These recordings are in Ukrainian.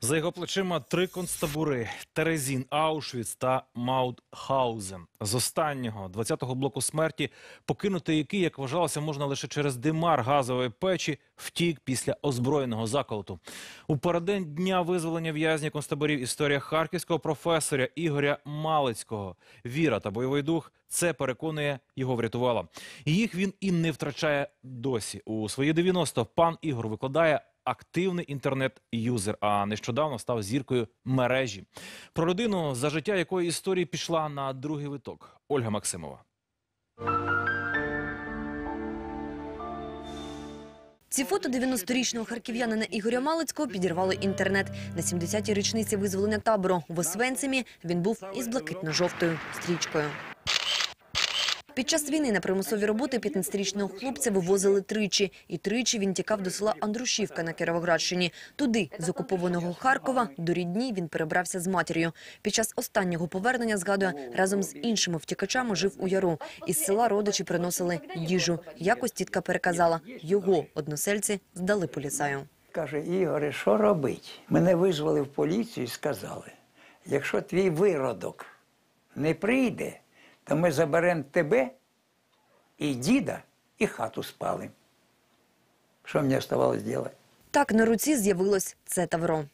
За його плечима три концтабури – Терезін, Аушвіц та Маутхаузен. З останнього, 20-го блоку смерті, покинути який, як вважалося, можна лише через димар газової печі, втік після озброєного заколоту. У переддень дня визволення в'язня концтаборів історія харківського професора Ігоря Малицького. Віра та бойовий дух – це, переконує, його врятувала. Їх він і не втрачає досі. У свої 90 пан Ігор викладає активний інтернет-юзер, а нещодавно став зіркою мережі. Про людину, за життя якої історії пішла на другий виток. Ольга Максимова. Ці фото 90-річного харків'янина Ігоря Малицького підірвали інтернет. На 70-й річниці визволення табору в Освенцимі він був із блакитно-жовтою стрічкою. Під час війни на примусові роботи 15-річного хлопця вивозили тричі. І тричі він тікав до села Андрушівка на Кіровоградщині. Туди, з окупованого Харкова, до рідні він перебрався з матір'ю. Під час останнього повернення, згадує, разом з іншими втікачами жив у Яру. Із села родичі приносили їжу. Якось тітка переказала, його односельці здали поліцаю. Каже, Ігоре, що робить? Мене визвали в поліцію і сказали, якщо твій виродок не прийде, то ми заберемо тебе і діда, і хату спалимо. Що мені оставалось робити? Так на руці з'явилось це тавро.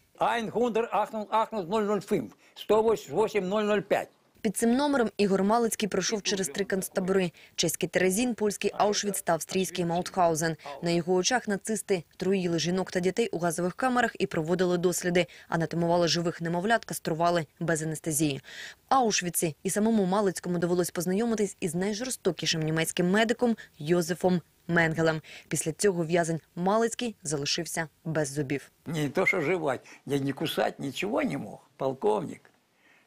180 108 005. Під цим номером Ігор Малицький пройшов через три концтабори – чеський Терезін, польський Аушвіц та австрійський Маутхаузен. На його очах нацисти труїли жінок та дітей у газових камерах і проводили досліди, анатомували живих немовлят, кастрували без анестезії. В Аушвіці і самому Малицькому довелось познайомитись із найжорстокішим німецьким медиком Йозефом Менгелем. Після цього в'язень Малицький залишився без зубів. Не то, что жевать, я не кусать ничего не мог. Полковник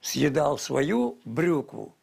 съедал свою брюкву,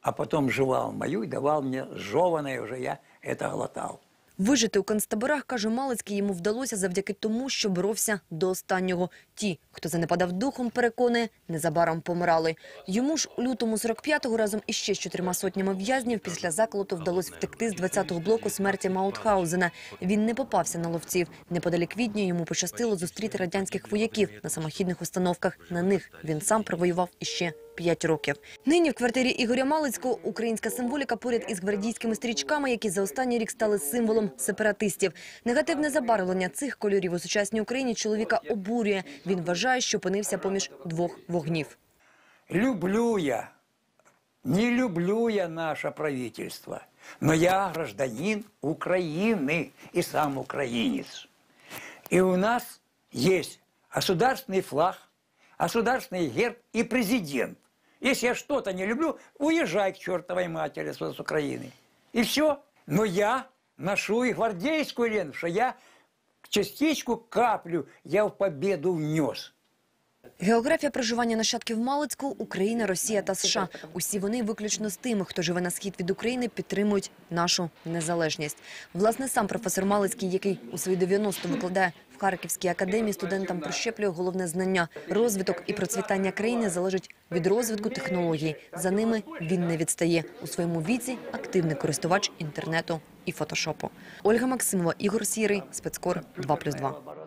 а потом жевал мою и давал мне жеванное уже, я это глотал. Вижити у концтаборах, каже Малицький, йому вдалося завдяки тому, що боровся до останнього. Ті, хто занепадав духом, переконує, незабаром помирали. Йому ж у лютому 45-го разом із ще з чотирма сотнями в'язнів після заколоту вдалося втекти з 20-го блоку смерті Маутхаузена. Він не попався на ловців. Неподалік Відня йому пощастило зустріти радянських вояків на самохідних установках. На них він сам провоював іще п'ять років. Нині в квартирі Ігоря Малицького українська символіка поряд із гвардійськими стрічками, які за останній рік стали символом сепаратистів. Негативне забарвлення цих кольорів у сучасній Україні чоловіка обурює. Він вважає, що опинився поміж двох вогнів. Люблю я, не люблю я наше правительство, но я гражданин Украины и сам украинец. И у нас есть государственный флаг, государственный герб и президент. Если я что-то не люблю, уезжай к чертовой матери с Украины. И все. Но я ношу и гвардейскую ленту, что я частичку, каплю я в победу внес. Географія проживання нащадків Малицького – Україна, Росія та США. Усі вони виключно з тими, хто живе на схід від України, підтримують нашу незалежність. Власне, сам професор Малицький, який у свої 90 викладає в Харківській академії, студентам прищеплює головне знання. Розвиток і процвітання країни залежить від розвитку технологій. За ними він не відстає. У своєму віці активний користувач інтернету і фотошопу. Ольга Максимова, Ігор Сірий, спецкор 2+,2.